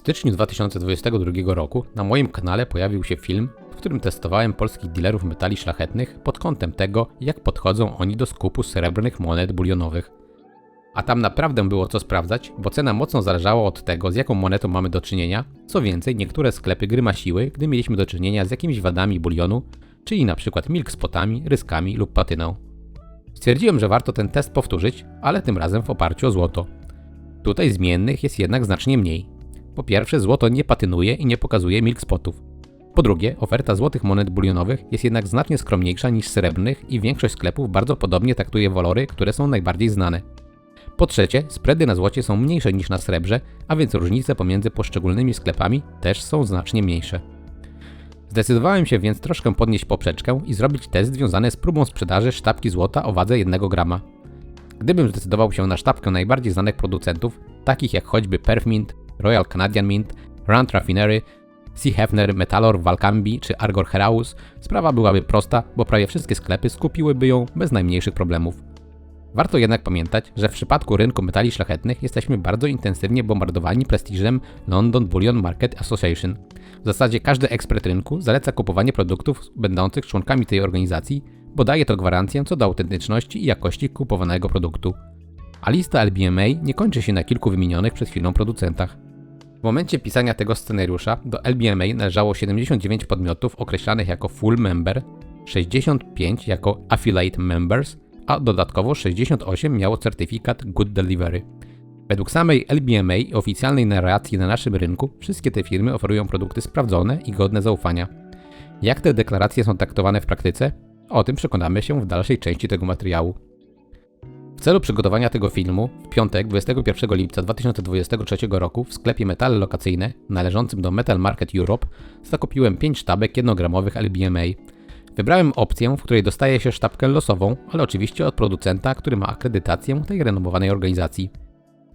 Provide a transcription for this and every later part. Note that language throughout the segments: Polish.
styczniu 2022 roku na moim kanale pojawił się film, w którym testowałem polskich dealerów metali szlachetnych pod kątem tego, jak podchodzą oni do skupu srebrnych monet bulionowych. A tam naprawdę było co sprawdzać, bo cena mocno zależała od tego, z jaką monetą mamy do czynienia. Co więcej, niektóre sklepy grymasiły, gdy mieliśmy do czynienia z jakimiś wadami bulionu, czyli przykład milk spotami, ryskami lub patyną. Stwierdziłem, że warto ten test powtórzyć, ale tym razem w oparciu o złoto. Tutaj zmiennych jest jednak znacznie mniej. Po pierwsze, złoto nie patynuje i nie pokazuje milk spotów. Po drugie, oferta złotych monet bulionowych jest jednak znacznie skromniejsza niż srebrnych i większość sklepów bardzo podobnie traktuje walory, które są najbardziej znane. Po trzecie, spready na złocie są mniejsze niż na srebrze, a więc różnice pomiędzy poszczególnymi sklepami też są znacznie mniejsze. Zdecydowałem się więc troszkę podnieść poprzeczkę i zrobić test związany z próbą sprzedaży sztabki złota o wadze 1 grama. Gdybym zdecydował się na sztabkę najbardziej znanych producentów, takich jak choćby Perfmint, Royal Canadian Mint, Rand Raffinery, Sea Hefner, Metallor, Valcambi czy Argor Heraus, sprawa byłaby prosta, bo prawie wszystkie sklepy skupiłyby ją bez najmniejszych problemów. Warto jednak pamiętać, że w przypadku rynku metali szlachetnych jesteśmy bardzo intensywnie bombardowani prestiżem London Bullion Market Association. W zasadzie każdy ekspert rynku zaleca kupowanie produktów będących członkami tej organizacji, bo daje to gwarancję co do autentyczności i jakości kupowanego produktu. A lista LBMA nie kończy się na kilku wymienionych przed chwilą producentach. W momencie pisania tego scenariusza do LBMA należało 79 podmiotów określanych jako full member, 65 jako affiliate members, a dodatkowo 68 miało certyfikat Good Delivery. Według samej LBMA i oficjalnej narracji na naszym rynku, wszystkie te firmy oferują produkty sprawdzone i godne zaufania. Jak te deklaracje są traktowane w praktyce? O tym przekonamy się w dalszej części tego materiału. W celu przygotowania tego filmu, w piątek 21 lipca 2023 roku w sklepie Metale Lokacyjne należącym do Metal Market Europe zakupiłem 5 sztabek 1-gramowych LBMA. Wybrałem opcję, w której dostaje się sztabkę losową, ale oczywiście od producenta, który ma akredytację tej renomowanej organizacji.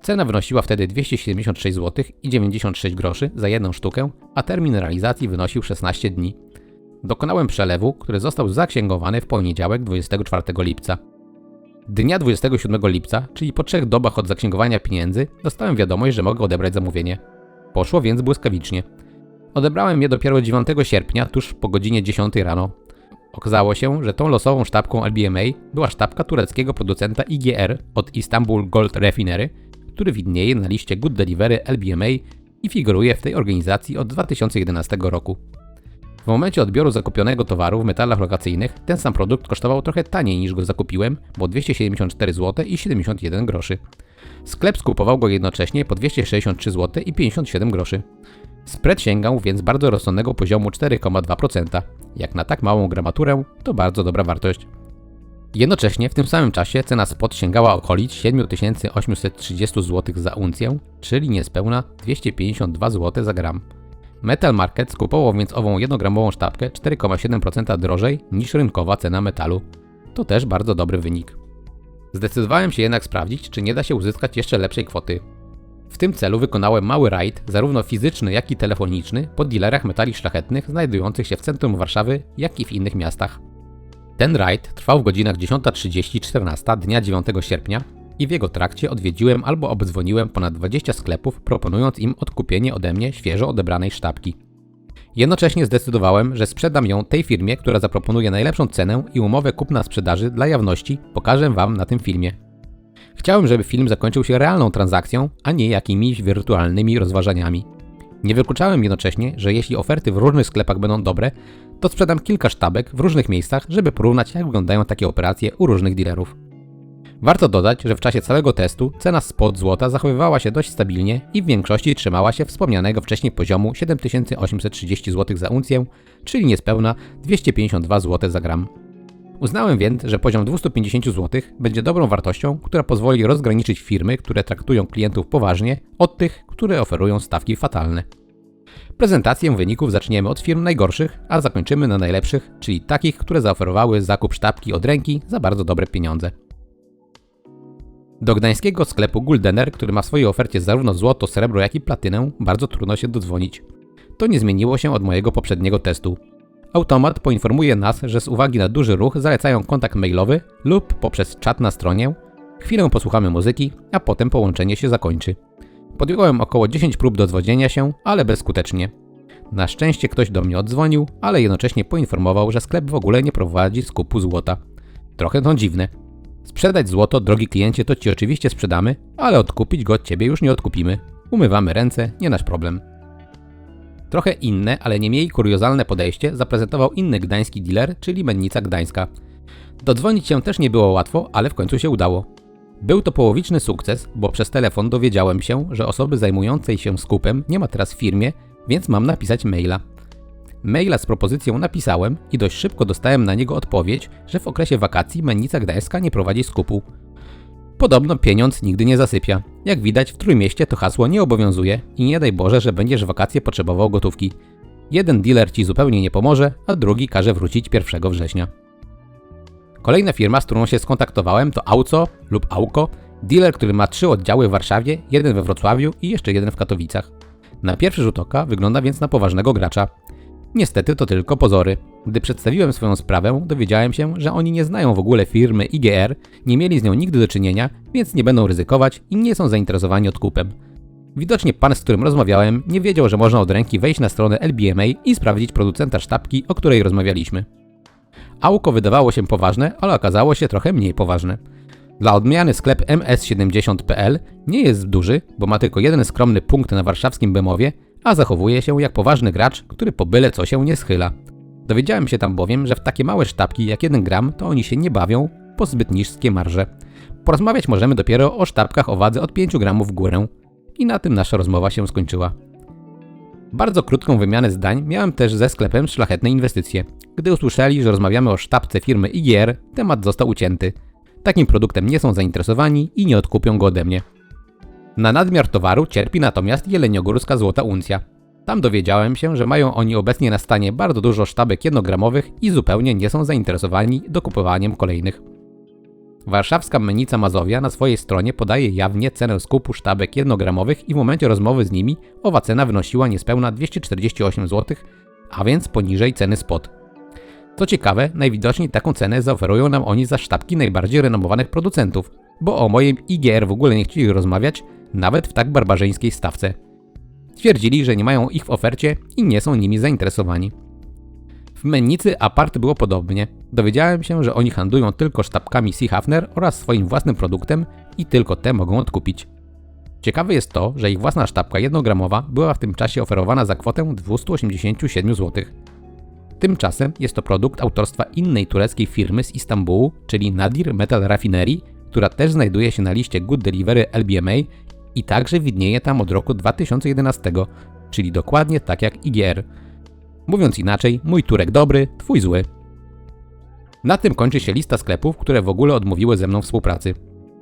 Cena wynosiła wtedy 276 zł i 96 groszy za jedną sztukę, a termin realizacji wynosił 16 dni. Dokonałem przelewu, który został zaksięgowany w poniedziałek 24 lipca. Dnia 27 lipca, czyli po trzech dobach od zaksięgowania pieniędzy, dostałem wiadomość, że mogę odebrać zamówienie. Poszło więc błyskawicznie. Odebrałem je dopiero 9 sierpnia, tuż po godzinie 10 rano. Okazało się, że tą losową sztabką LBMA była sztabka tureckiego producenta IGR od Istanbul Gold Refinery, który widnieje na liście Good Delivery LBMA i figuruje w tej organizacji od 2011 roku. W momencie odbioru zakupionego towaru w metalach lokacyjnych ten sam produkt kosztował trochę taniej niż go zakupiłem, bo 274 zł i 71 groszy. Sklep skupował go jednocześnie po 263 zł i 57 groszy. Spread sięgał więc bardzo rozsądnego poziomu 4,2%. Jak na tak małą gramaturę, to bardzo dobra wartość. Jednocześnie w tym samym czasie cena spot sięgała okolic 7830 zł za uncję, czyli niespełna 252 zł za gram. Metal Market skupował więc ową 1-gramową sztabkę 4,7% drożej niż rynkowa cena metalu. To też bardzo dobry wynik. Zdecydowałem się jednak sprawdzić, czy nie da się uzyskać jeszcze lepszej kwoty. W tym celu wykonałem mały rajd, zarówno fizyczny, jak i telefoniczny, po dealerach metali szlachetnych znajdujących się w centrum Warszawy, jak i w innych miastach. Ten rajd trwał w godzinach 10.30-14 dnia 9 sierpnia i w jego trakcie odwiedziłem albo obdzwoniłem ponad 20 sklepów, proponując im odkupienie ode mnie świeżo odebranej sztabki. Jednocześnie zdecydowałem, że sprzedam ją tej firmie, która zaproponuje najlepszą cenę i umowę kupna-sprzedaży dla jawności pokażę Wam na tym filmie. Chciałem, żeby film zakończył się realną transakcją, a nie jakimiś wirtualnymi rozważaniami. Nie wykluczałem jednocześnie, że jeśli oferty w różnych sklepach będą dobre, to sprzedam kilka sztabek w różnych miejscach, żeby porównać jak wyglądają takie operacje u różnych dealerów. Warto dodać, że w czasie całego testu cena spot złota zachowywała się dość stabilnie i w większości trzymała się wspomnianego wcześniej poziomu 7830 zł za uncję, czyli niespełna 252 zł za gram. Uznałem więc, że poziom 250 zł będzie dobrą wartością, która pozwoli rozgraniczyć firmy, które traktują klientów poważnie, od tych, które oferują stawki fatalne. Prezentację wyników zaczniemy od firm najgorszych, a zakończymy na najlepszych, czyli takich, które zaoferowały zakup sztabki od ręki za bardzo dobre pieniądze. Do gdańskiego sklepu Guldener, który ma w swojej ofercie zarówno złoto, srebro, jak i platynę, bardzo trudno się dodzwonić. To nie zmieniło się od mojego poprzedniego testu. Automat poinformuje nas, że z uwagi na duży ruch zalecają kontakt mailowy lub poprzez czat na stronie. Chwilę posłuchamy muzyki, a potem połączenie się zakończy. Podjąłem około 10 prób dodzwonienia się, ale bezskutecznie. Na szczęście ktoś do mnie odzwonił, ale jednocześnie poinformował, że sklep w ogóle nie prowadzi skupu złota. Trochę to dziwne. Sprzedać złoto, drogi kliencie, to ci oczywiście sprzedamy, ale odkupić go od ciebie już nie odkupimy. Umywamy ręce, nie nasz problem. Trochę inne, ale nie mniej kuriozalne podejście zaprezentował inny gdański dealer, czyli Mennica Gdańska. Dodzwonić się też nie było łatwo, ale w końcu się udało. Był to połowiczny sukces, bo przez telefon dowiedziałem się, że osoby zajmującej się skupem nie ma teraz w firmie, więc mam napisać maila. Maila z propozycją napisałem i dość szybko dostałem na niego odpowiedź, że w okresie wakacji Mennica Gdańska nie prowadzi skupu. Podobno pieniądz nigdy nie zasypia. Jak widać w Trójmieście to hasło nie obowiązuje i nie daj Boże, że będziesz wakacje potrzebował gotówki. Jeden dealer ci zupełnie nie pomoże, a drugi każe wrócić 1 września. Kolejna firma, z którą się skontaktowałem to Auco lub Auko, dealer, który ma trzy oddziały w Warszawie, jeden we Wrocławiu i jeszcze jeden w Katowicach. Na pierwszy rzut oka wygląda więc na poważnego gracza. Niestety to tylko pozory. Gdy przedstawiłem swoją sprawę, dowiedziałem się, że oni nie znają w ogóle firmy IGR, nie mieli z nią nigdy do czynienia, więc nie będą ryzykować i nie są zainteresowani odkupem. Widocznie pan, z którym rozmawiałem, nie wiedział, że można od ręki wejść na stronę LBMA i sprawdzić producenta sztabki, o której rozmawialiśmy. Auko wydawało się poważne, ale okazało się trochę mniej poważne. Dla odmiany sklep ms70.pl nie jest duży, bo ma tylko jeden skromny punkt na warszawskim Bemowie, a zachowuje się jak poważny gracz, który po byle co się nie schyla. Dowiedziałem się tam bowiem, że w takie małe sztabki jak 1 gram to oni się nie bawią po zbyt niskie marże. Porozmawiać możemy dopiero o sztabkach o wadze od 5 gramów w górę. I na tym nasza rozmowa się skończyła. Bardzo krótką wymianę zdań miałem też ze sklepem Szlachetne Inwestycje. Gdy usłyszeli, że rozmawiamy o sztabce firmy IGR, temat został ucięty. Takim produktem nie są zainteresowani i nie odkupią go ode mnie. Na nadmiar towaru cierpi natomiast jeleniogórska złota uncja. Tam dowiedziałem się, że mają oni obecnie na stanie bardzo dużo sztabek jednogramowych i zupełnie nie są zainteresowani dokupowaniem kolejnych. Warszawska Menica Mazowia na swojej stronie podaje jawnie cenę skupu sztabek jednogramowych i w momencie rozmowy z nimi owa cena wynosiła niespełna 248 zł, a więc poniżej ceny spot. Co ciekawe, najwidoczniej taką cenę zaoferują nam oni za sztabki najbardziej renomowanych producentów, bo o moim IGR w ogóle nie chcieli rozmawiać, nawet w tak barbarzyńskiej stawce. Twierdzili, że nie mają ich w ofercie i nie są nimi zainteresowani. W Mennicy apart było podobnie. Dowiedziałem się, że oni handlują tylko sztabkami Seahafner oraz swoim własnym produktem i tylko te mogą odkupić. Ciekawe jest to, że ich własna sztabka jednogramowa była w tym czasie oferowana za kwotę 287 zł. Tymczasem jest to produkt autorstwa innej tureckiej firmy z Istambułu, czyli Nadir Metal Raffinery, która też znajduje się na liście Good Delivery LBMA i także widnieje tam od roku 2011, czyli dokładnie tak jak IGR. Mówiąc inaczej, mój Turek dobry, twój zły. Na tym kończy się lista sklepów, które w ogóle odmówiły ze mną współpracy.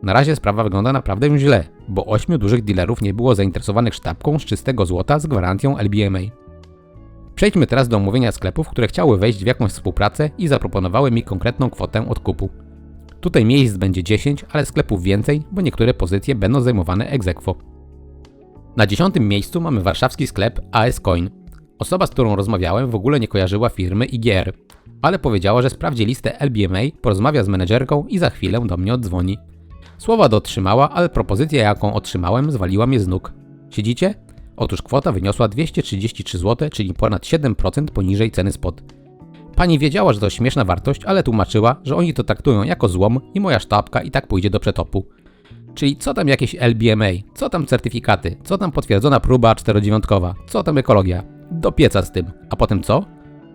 Na razie sprawa wygląda naprawdę źle, bo ośmiu dużych dealerów nie było zainteresowanych sztabką z czystego złota z gwarancją LBMA. Przejdźmy teraz do omówienia sklepów, które chciały wejść w jakąś współpracę i zaproponowały mi konkretną kwotę odkupu. Tutaj miejsc będzie 10, ale sklepów więcej, bo niektóre pozycje będą zajmowane ex aequo. Na dziesiątym miejscu mamy warszawski sklep AS Coin. Osoba, z którą rozmawiałem, w ogóle nie kojarzyła firmy IGR, ale powiedziała, że sprawdzi listę LBMA, porozmawia z menedżerką i za chwilę do mnie odzwoni. Słowa dotrzymała, ale propozycja, jaką otrzymałem, zwaliła mnie z nóg. Siedzicie? Otóż kwota wyniosła 233 zł, czyli ponad 7% poniżej ceny spot. Pani wiedziała, że to śmieszna wartość, ale tłumaczyła, że oni to traktują jako złom i moja sztabka i tak pójdzie do przetopu. Czyli co tam jakieś LBMA, co tam certyfikaty, co tam potwierdzona próba czterodziewiątkowa, co tam ekologia. Do pieca z tym. A potem co?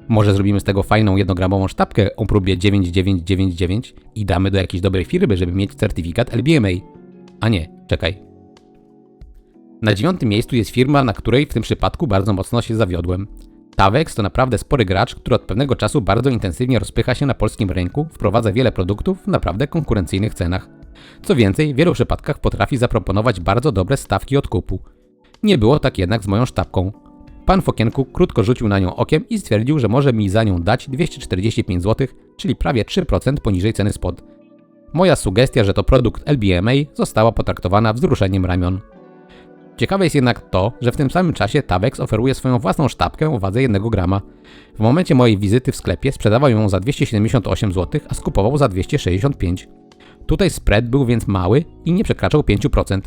Może zrobimy z tego fajną jednogramową sztabkę o próbie 9999 i damy do jakiejś dobrej firmy, żeby mieć certyfikat LBMA. A nie, czekaj. Na dziewiątym miejscu jest firma, na której w tym przypadku bardzo mocno się zawiodłem. Tavex to naprawdę spory gracz, który od pewnego czasu bardzo intensywnie rozpycha się na polskim rynku, wprowadza wiele produktów w naprawdę konkurencyjnych cenach. Co więcej, w wielu przypadkach potrafi zaproponować bardzo dobre stawki odkupu. Nie było tak jednak z moją sztabką. Pan w okienku krótko rzucił na nią okiem i stwierdził, że może mi za nią dać 245 zł, czyli prawie 3% poniżej ceny spod. Moja sugestia, że to produkt LBMA została potraktowana wzruszeniem ramion. Ciekawe jest jednak to, że w tym samym czasie Tabex oferuje swoją własną sztabkę o wadze 1 grama. W momencie mojej wizyty w sklepie sprzedawał ją za 278 zł, a skupował za 265. Tutaj spread był więc mały i nie przekraczał 5%.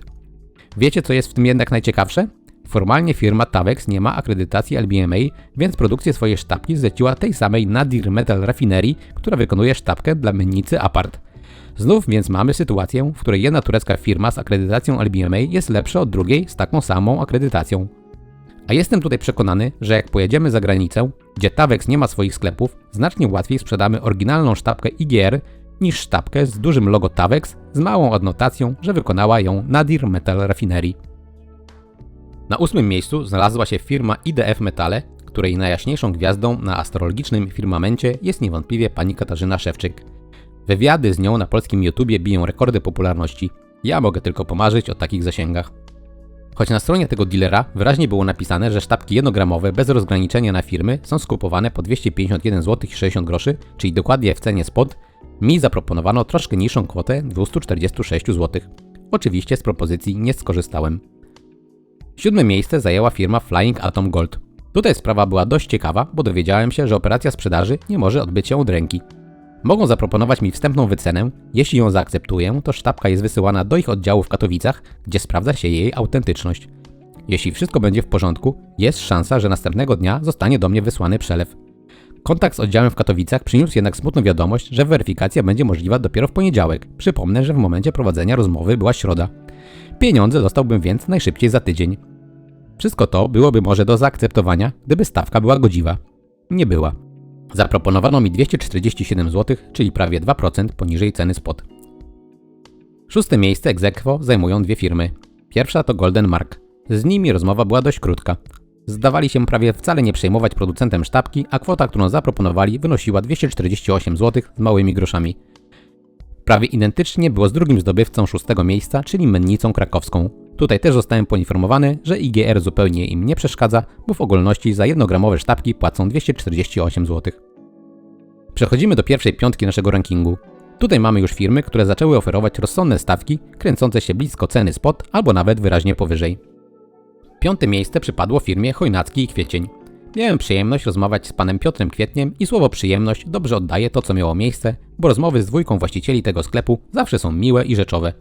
Wiecie, co jest w tym jednak najciekawsze? Formalnie firma Tavex nie ma akredytacji LBMA, więc produkcję swojej sztabki zleciła tej samej Nadir Metal Raffinerii, która wykonuje sztabkę dla mennicy Apart. Znów więc mamy sytuację, w której jedna turecka firma z akredytacją LBMA jest lepsza od drugiej z taką samą akredytacją. A jestem tutaj przekonany, że jak pojedziemy za granicę, gdzie Tavex nie ma swoich sklepów, znacznie łatwiej sprzedamy oryginalną sztabkę IGR niż sztabkę z dużym logo Tavex z małą adnotacją, że wykonała ją Nadir Metal Raffinerii. Na ósmym miejscu znalazła się firma IDF Metale, której najjaśniejszą gwiazdą na astrologicznym firmamencie jest niewątpliwie pani Katarzyna Szewczyk. Wywiady z nią na polskim YouTubie biją rekordy popularności. Ja mogę tylko pomarzyć o takich zasięgach. Choć na stronie tego dealera wyraźnie było napisane, że sztabki jednogramowe bez rozgraniczenia na firmy są skupowane po 251 zł 60 groszy, czyli dokładnie w cenie spod, mi zaproponowano troszkę niższą kwotę 246 zł. Oczywiście z propozycji nie skorzystałem. Siódme miejsce zajęła firma Flying Atom Gold. Tutaj sprawa była dość ciekawa, bo dowiedziałem się, że operacja sprzedaży nie może odbyć się od ręki. Mogą zaproponować mi wstępną wycenę, jeśli ją zaakceptuję, to sztabka jest wysyłana do ich oddziału w Katowicach, gdzie sprawdza się jej autentyczność. Jeśli wszystko będzie w porządku, jest szansa, że następnego dnia zostanie do mnie wysłany przelew. Kontakt z oddziałem w Katowicach przyniósł jednak smutną wiadomość, że weryfikacja będzie możliwa dopiero w poniedziałek. Przypomnę, że w momencie prowadzenia rozmowy była środa. Pieniądze dostałbym więc najszybciej za tydzień. Wszystko to byłoby może do zaakceptowania, gdyby stawka była godziwa. Nie była. Zaproponowano mi 247 zł, czyli prawie 2% poniżej ceny spot. Szóste miejsce egzekwo zajmują dwie firmy. Pierwsza to Golden Mark. Z nimi rozmowa była dość krótka. Zdawali się prawie wcale nie przejmować producentem sztabki, a kwota, którą zaproponowali, wynosiła 248 zł z małymi groszami. Prawie identycznie było z drugim zdobywcą szóstego miejsca, czyli mennicą krakowską. Tutaj też zostałem poinformowany, że IGR zupełnie im nie przeszkadza, bo w ogólności za jednogramowe sztabki płacą 248 zł. Przechodzimy do pierwszej piątki naszego rankingu. Tutaj mamy już firmy, które zaczęły oferować rozsądne stawki, kręcące się blisko ceny spot albo nawet wyraźnie powyżej. Piąte miejsce przypadło firmie Chojnacki i Kwiecień. Miałem przyjemność rozmawiać z panem Piotrem Kwietniem i słowo przyjemność dobrze oddaje to, co miało miejsce, bo rozmowy z dwójką właścicieli tego sklepu zawsze są miłe i rzeczowe.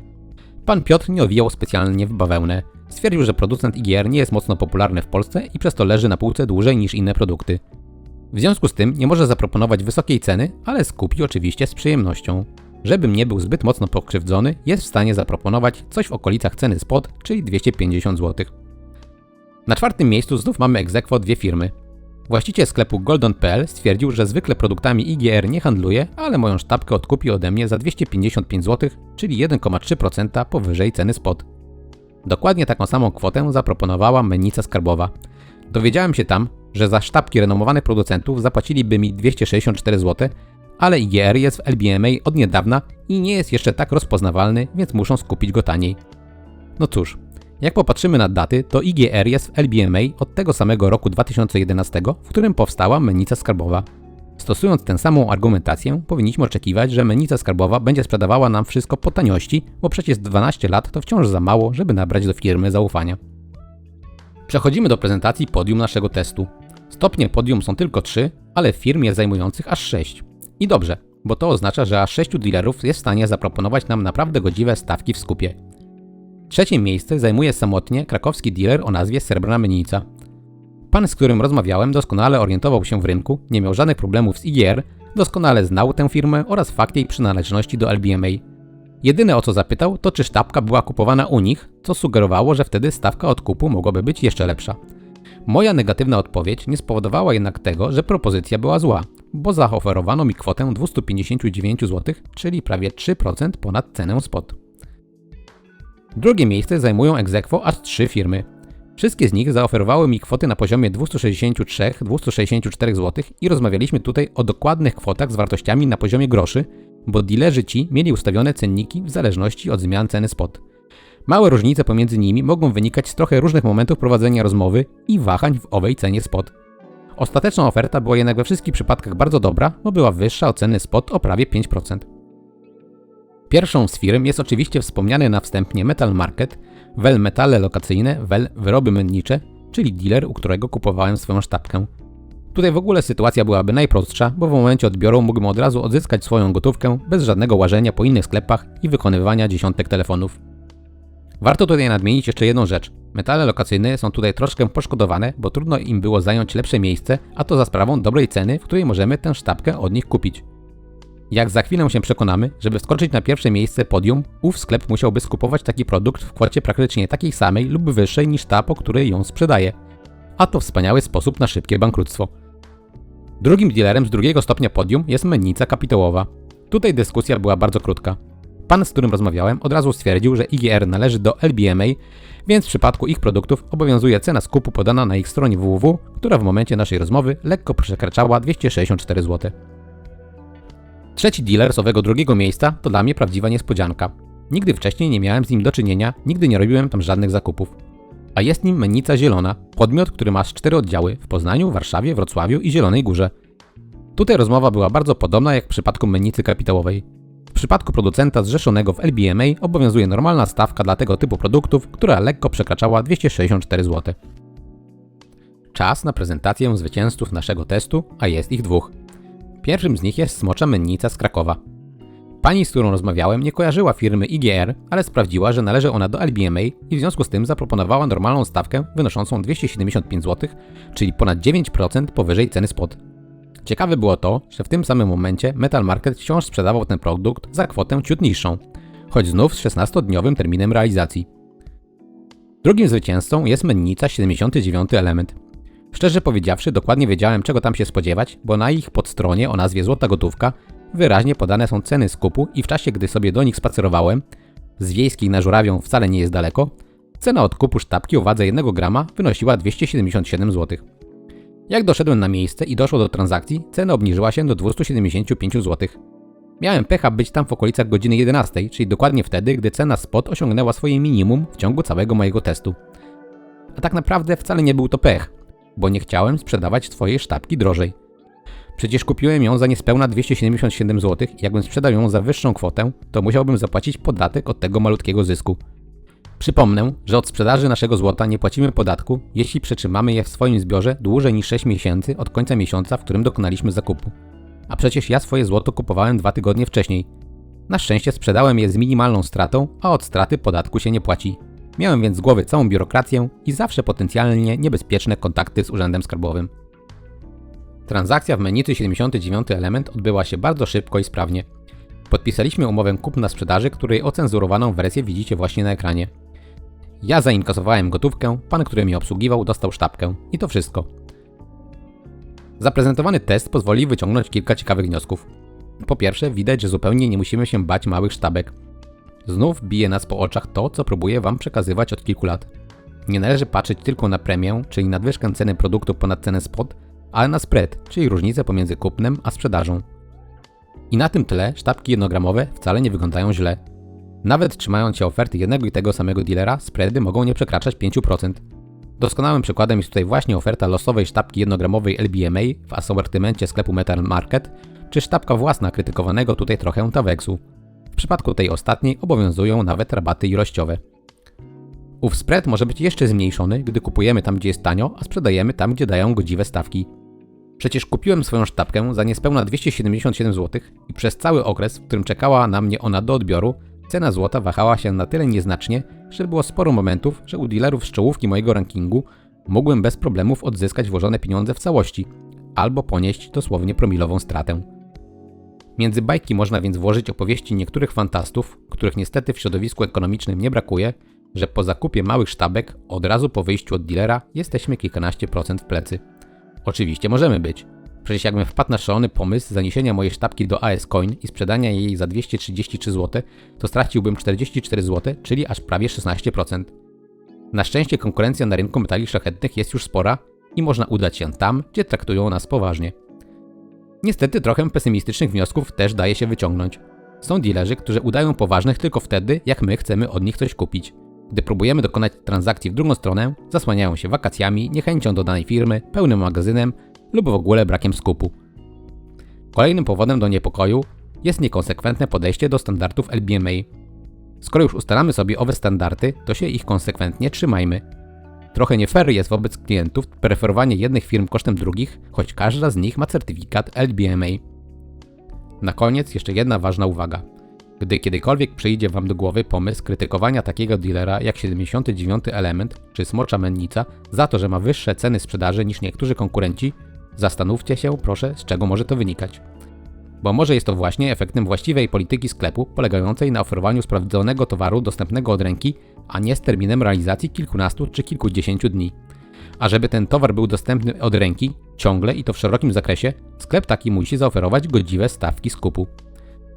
Pan Piotr nie owijał specjalnie w bawełnę. Stwierdził, że producent IGR nie jest mocno popularny w Polsce i przez to leży na półce dłużej niż inne produkty. W związku z tym nie może zaproponować wysokiej ceny, ale skupi oczywiście z przyjemnością. Żebym nie był zbyt mocno pokrzywdzony, jest w stanie zaproponować coś w okolicach ceny spot, czyli 250 zł. Na czwartym miejscu znów mamy egzekwo dwie firmy. Właściciel sklepu Golden.pl stwierdził, że zwykle produktami IGR nie handluje, ale moją sztabkę odkupi ode mnie za 255 zł, czyli 1,3% powyżej ceny spot. Dokładnie taką samą kwotę zaproponowała mennica skarbowa. Dowiedziałem się tam, że za sztabki renomowanych producentów zapłaciliby mi 264 zł, ale IGR jest w LBMA od niedawna i nie jest jeszcze tak rozpoznawalny, więc muszą skupić go taniej. No cóż, jak popatrzymy na daty, to IGR jest w LBMA od tego samego roku 2011, w którym powstała menica skarbowa. Stosując tę samą argumentację, powinniśmy oczekiwać, że menica skarbowa będzie sprzedawała nam wszystko po taniości, bo przecież 12 lat to wciąż za mało, żeby nabrać do firmy zaufania. Przechodzimy do prezentacji podium naszego testu. Stopnie podium są tylko 3, ale w firmie zajmujących aż 6. I dobrze, bo to oznacza, że aż 6 dealerów jest w stanie zaproponować nam naprawdę godziwe stawki w skupie. Trzecie miejsce zajmuje samotnie krakowski dealer o nazwie Srebrna Mennica. Pan, z którym rozmawiałem, doskonale orientował się w rynku, nie miał żadnych problemów z IGR, doskonale znał tę firmę oraz fakt jej przynależności do LBMA. Jedyne o co zapytał, to czy sztabka była kupowana u nich, co sugerowało, że wtedy stawka odkupu mogłaby być jeszcze lepsza. Moja negatywna odpowiedź nie spowodowała jednak tego, że propozycja była zła, bo zaoferowano mi kwotę 259 zł, czyli prawie 3% ponad cenę spot. Drugie miejsce zajmują egzekwo aż trzy firmy. Wszystkie z nich zaoferowały mi kwoty na poziomie 263-264 zł i rozmawialiśmy tutaj o dokładnych kwotach z wartościami na poziomie groszy, bo dealerzy ci mieli ustawione cenniki w zależności od zmian ceny spot. Małe różnice pomiędzy nimi mogą wynikać z trochę różnych momentów prowadzenia rozmowy i wahań w owej cenie spot. Ostateczna oferta była jednak we wszystkich przypadkach bardzo dobra, bo była wyższa od ceny spot o prawie 5%. Pierwszą z firm jest oczywiście wspomniany na wstępnie Metal Market, Wel Metale Lokacyjne, Wel Wyroby Mennicze, czyli dealer, u którego kupowałem swoją sztabkę. Tutaj w ogóle sytuacja byłaby najprostsza, bo w momencie odbioru mógłbym od razu odzyskać swoją gotówkę bez żadnego łażenia po innych sklepach i wykonywania dziesiątek telefonów. Warto tutaj nadmienić jeszcze jedną rzecz. Metale lokacyjne są tutaj troszkę poszkodowane, bo trudno im było zająć lepsze miejsce, a to za sprawą dobrej ceny, w której możemy tę sztabkę od nich kupić. Jak za chwilę się przekonamy, żeby wskoczyć na pierwsze miejsce podium, ów sklep musiałby skupować taki produkt w kwocie praktycznie takiej samej lub wyższej niż ta, po której ją sprzedaje. A to wspaniały sposób na szybkie bankructwo. Drugim dealerem z drugiego stopnia podium jest mennica kapitałowa. Tutaj dyskusja była bardzo krótka. Pan, z którym rozmawiałem, od razu stwierdził, że IGR należy do LBMA, więc w przypadku ich produktów obowiązuje cena skupu podana na ich stronie www, która w momencie naszej rozmowy lekko przekraczała 264 zł. Trzeci dealer z owego drugiego miejsca to dla mnie prawdziwa niespodzianka. Nigdy wcześniej nie miałem z nim do czynienia, nigdy nie robiłem tam żadnych zakupów. A jest nim Mennica Zielona, podmiot, który ma cztery oddziały w Poznaniu, Warszawie, Wrocławiu i Zielonej Górze. Tutaj rozmowa była bardzo podobna jak w przypadku mennicy kapitałowej. W przypadku producenta zrzeszonego w LBMA obowiązuje normalna stawka dla tego typu produktów, która lekko przekraczała 264 zł. Czas na prezentację zwycięzców naszego testu, a jest ich dwóch. Pierwszym z nich jest smocza mennica z Krakowa. Pani, z którą rozmawiałem, nie kojarzyła firmy IGR, ale sprawdziła, że należy ona do LBMA i w związku z tym zaproponowała normalną stawkę wynoszącą 275 zł, czyli ponad 9% powyżej ceny spot. Ciekawe było to, że w tym samym momencie Metal Market wciąż sprzedawał ten produkt za kwotę ciut niższą, choć znów z 16-dniowym terminem realizacji. Drugim zwycięzcą jest mennica 79 element. Szczerze powiedziawszy, dokładnie wiedziałem, czego tam się spodziewać, bo na ich podstronie o nazwie Złota Gotówka wyraźnie podane są ceny skupu i w czasie, gdy sobie do nich spacerowałem, z wiejskiej na Żurawią wcale nie jest daleko, cena odkupu sztabki o wadze 1 grama wynosiła 277 zł. Jak doszedłem na miejsce i doszło do transakcji, cena obniżyła się do 275 zł. Miałem pecha być tam w okolicach godziny 11, czyli dokładnie wtedy, gdy cena spot osiągnęła swoje minimum w ciągu całego mojego testu. A tak naprawdę wcale nie był to pech, bo nie chciałem sprzedawać swojej sztabki drożej. Przecież kupiłem ją za niespełna 277 zł jakbym sprzedał ją za wyższą kwotę, to musiałbym zapłacić podatek od tego malutkiego zysku. Przypomnę, że od sprzedaży naszego złota nie płacimy podatku, jeśli przetrzymamy je w swoim zbiorze dłużej niż 6 miesięcy od końca miesiąca, w którym dokonaliśmy zakupu. A przecież ja swoje złoto kupowałem dwa tygodnie wcześniej. Na szczęście sprzedałem je z minimalną stratą, a od straty podatku się nie płaci. Miałem więc z głowy całą biurokrację i zawsze potencjalnie niebezpieczne kontakty z urzędem skarbowym. Transakcja w Menicy 79 element odbyła się bardzo szybko i sprawnie. Podpisaliśmy umowę kupna-sprzedaży, której ocenzurowaną wersję widzicie właśnie na ekranie. Ja zainkasowałem gotówkę, pan, który mnie obsługiwał, dostał sztabkę. I to wszystko. Zaprezentowany test pozwoli wyciągnąć kilka ciekawych wniosków. Po pierwsze, widać, że zupełnie nie musimy się bać małych sztabek. Znów bije nas po oczach to, co próbuję Wam przekazywać od kilku lat. Nie należy patrzeć tylko na premię, czyli nadwyżkę ceny produktu ponad cenę spot, ale na spread, czyli różnicę pomiędzy kupnem a sprzedażą. I na tym tle sztabki jednogramowe wcale nie wyglądają źle. Nawet trzymając się oferty jednego i tego samego dealera, spready mogą nie przekraczać 5%. Doskonałym przykładem jest tutaj właśnie oferta losowej sztabki jednogramowej LBMA w asortymencie sklepu Metal Market, czy sztabka własna krytykowanego tutaj trochę Tavexu. Przypadku tej ostatniej obowiązują nawet rabaty ilościowe. Ów spread może być jeszcze zmniejszony, gdy kupujemy tam, gdzie jest tanio, a sprzedajemy tam, gdzie dają godziwe stawki. Przecież kupiłem swoją sztabkę za niespełna 277 zł i przez cały okres, w którym czekała na mnie ona do odbioru, cena złota wahała się na tyle nieznacznie, że było sporo momentów, że u dealerów z czołówki mojego rankingu mogłem bez problemów odzyskać włożone pieniądze w całości, albo ponieść dosłownie promilową stratę. Między bajki można więc włożyć opowieści niektórych fantastów, których niestety w środowisku ekonomicznym nie brakuje, że po zakupie małych sztabek od razu po wyjściu od dealera jesteśmy kilkanaście procent w plecy. Oczywiście możemy być. Przecież jakbym wpadł na szalony pomysł zaniesienia mojej sztabki do AS Coin i sprzedania jej za 233 zł, to straciłbym 44 zł, czyli aż prawie 16%. Na szczęście konkurencja na rynku metali szlachetnych jest już spora i można udać się tam, gdzie traktują nas poważnie. Niestety trochę pesymistycznych wniosków też daje się wyciągnąć. Są dealerzy, którzy udają poważnych tylko wtedy, jak my chcemy od nich coś kupić. Gdy próbujemy dokonać transakcji w drugą stronę, zasłaniają się wakacjami, niechęcią do danej firmy, pełnym magazynem lub w ogóle brakiem skupu. Kolejnym powodem do niepokoju jest niekonsekwentne podejście do standardów LBMA. Skoro już ustalamy sobie owe standardy, to się ich konsekwentnie trzymajmy. Trochę nie fair jest wobec klientów preferowanie jednych firm kosztem drugich, choć każda z nich ma certyfikat LBMA. Na koniec jeszcze jedna ważna uwaga. Gdy kiedykolwiek przyjdzie Wam do głowy pomysł krytykowania takiego dealera jak 79 element czy Smocza Mennica za to, że ma wyższe ceny sprzedaży niż niektórzy konkurenci, zastanówcie się proszę z czego może to wynikać. Bo może jest to właśnie efektem właściwej polityki sklepu polegającej na oferowaniu sprawdzonego towaru dostępnego od ręki, a nie z terminem realizacji kilkunastu czy kilkudziesięciu dni. A żeby ten towar był dostępny od ręki, ciągle i to w szerokim zakresie, sklep taki musi zaoferować godziwe stawki skupu.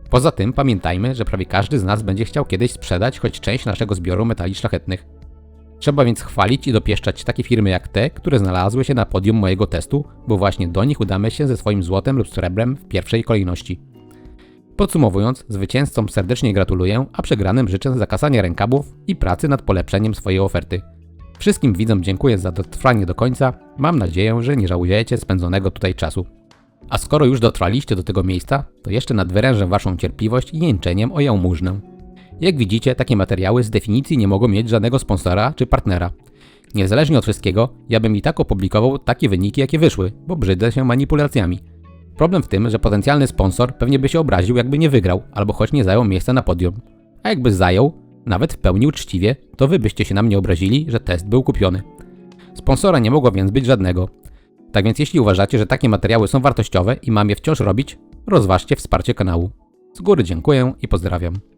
Poza tym pamiętajmy, że prawie każdy z nas będzie chciał kiedyś sprzedać choć część naszego zbioru metali szlachetnych. Trzeba więc chwalić i dopieszczać takie firmy jak te, które znalazły się na podium mojego testu, bo właśnie do nich udamy się ze swoim złotem lub srebrem w pierwszej kolejności. Podsumowując, zwycięzcom serdecznie gratuluję, a przegranym życzę zakasania rękawów i pracy nad polepszeniem swojej oferty. Wszystkim widzom dziękuję za dotrwanie do końca. Mam nadzieję, że nie żałujecie spędzonego tutaj czasu. A skoro już dotrwaliście do tego miejsca, to jeszcze nadwyrężę waszą cierpliwość jęczeniem o jałmużnę. Jak widzicie, takie materiały z definicji nie mogą mieć żadnego sponsora czy partnera. Niezależnie od wszystkiego, ja bym i tak opublikował takie wyniki, jakie wyszły, bo brzydzę się manipulacjami. Problem w tym, że potencjalny sponsor pewnie by się obraził, jakby nie wygrał, albo choć nie zajął miejsca na podium. A jakby zajął, nawet w pełni uczciwie, to wy byście się na mnie obrazili, że test był kupiony. Sponsora nie mogło więc być żadnego. Tak więc jeśli uważacie, że takie materiały są wartościowe i mam je wciąż robić, rozważcie wsparcie kanału. Z góry dziękuję i pozdrawiam.